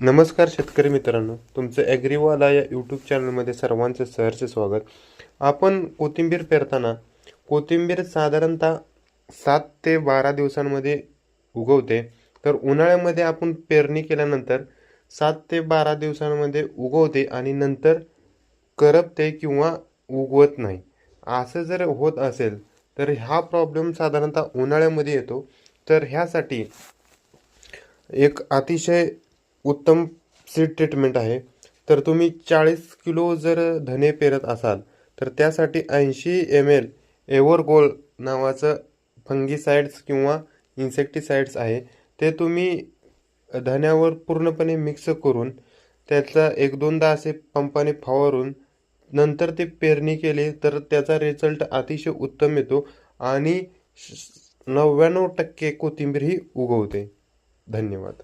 नमस्कार शेतकरी मित्रांनो तुमचं ॲग्रीवाला या यूट्यूब चॅनलमध्ये सर्वांचं सहर्ष स्वागत. आपण कोथिंबीर पेरताना कोथिंबीर साधारणतः सात ते बारा दिवसांमध्ये उगवते. तर उन्हाळ्यामध्ये आपण पेरणी केल्यानंतर सात ते बारा दिवसांमध्ये उगवते आणि नंतर करपते किंवा उगवत नाही. असं जर होत असेल तर हा प्रॉब्लेम साधारणतः उन्हाळ्यामध्ये येतो. तर ह्यासाठी एक अतिशय उत्तम सीड ट्रीटमेंट आहे. तर तुम्ही चाळीस किलो जर धने पेरत असाल तर त्यासाठी ऐंशी एम एल एव्हरगोल नावाचं फंगीसाइड्स किंवा इन्सेक्टिसाइड्स आहे. ते तुम्ही धन्यावर पूर्णपणे मिक्स करून त्याचा एक दोनदा असे पंपाने फवारून नंतर ते पेरणी केली तर त्याचा रिझल्ट अतिशय उत्तम येतो आणि नव्याण्णव टक्के कोथिंबीर ही उगवते. धन्यवाद.